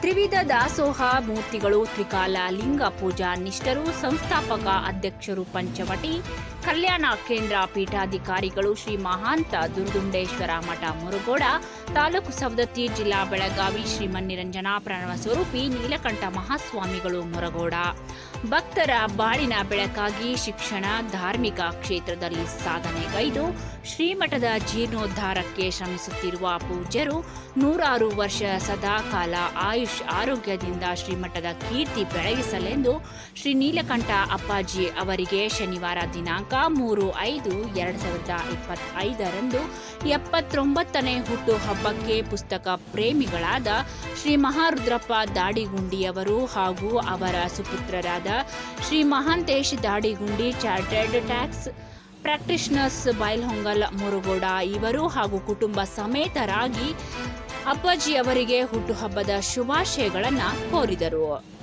ತ್ರಿವಿಧ ದಾಸೋಹ ಮೂರ್ತಿಗಳು, ತ್ರಿಕಾಲ, ಲಿಂಗ ಪೂಜಾ, ನಿಷ್ಠರು, ಸಂಸ್ಥಾಪಕ ಅಧ್ಯಕ್ಷರು, ಪಂಚವಟಿ, ಕಲ್ಯಾಣ ಕೇಂದ್ರ ಪೀಠಾಧಿಕಾರಿಗಳು, ಶ್ರೀ ಮಹಾಂತ ದುರ್ಗುಂಡೇಶ್ವರ ಮಠ ಮುರುಗೋಡ, ತಾಲೂಕು ಸವದತ್ತಿ ಜಿಲ್ಲಾ ಬೆಳಗಾವಿ ಶ್ರೀ ಮನ್ನಿರಂಜನಾ ಪ್ರಣವ ಸ್ವರೂಪಿ, ನೀಲಕಂಠ ಮಹಾಸ್ವಾಮಿಗಳು ಮುರಗೋಡ. ಭಕ್ತರ ಬಾಳಿನ ಬೆಳಕಾಗಿ ಶಿಕ್ಷಣ, ಧಾರ್ಮಿಕ ಕ್ಷೇತ್ರದಲ್ಲಿ ಸಾಧನೆಗೈದು, ಶ್ರೀಮಠದ ಜೀರ್ಣೋದ್ಧಾರಕ್ಕೆ ಶ್ರಮಿಸುತ್ತಿರುವ ಪೂಜ್ಯರು ನೂರಾರು ವರ್ಷ ಸದಾಕಾಲ ಆಯುಷ್ ಆರೋಗ್ಯದಿಂದ ಶ್ರೀಮಠದ ಕೀರ್ತಿ ಬೆಳಗಿಸಲೆಂದು ಶ್ರೀ ನೀಲಕಂಠ ಅಪ್ಪಾಜಿ ಅವರಿಗೆ ಶನಿವಾರ ದಿನಾಂಕ ಮೂರು ಐದು ಎರಡು ಸಾವಿರದ ಇಪ್ಪತ್ತೈದರಂದು ಎಪ್ಪತ್ತೊಂಬತ್ತನೇ ಹುಟ್ಟುಹಬ್ಬಕ್ಕೆ ಪುಸ್ತಕ ಪ್ರೇಮಿಗಳಾದ ಶ್ರೀ ಮಹಾರುದ್ರಪ್ಪ ದಾಡಿಗುಂಡಿಯವರು ಹಾಗೂ ಅವರ ಸುಪುತ್ರರಾದ Shri Mahantesh Dadigundi chartered tax practitioners Bailhongal Murugoda ಇವರು ಹಾಗೂ ಕುಟುಂಬ ಸಮೇತರಾಗಿ ಅಪ್ಪಾಜಿ ಅವರಿಗೆ ಹುಟ್ಟುಹಬ್ಬದ ಶುಭಾಶಯಗಳನ್ನು ಕೋರಿದರು.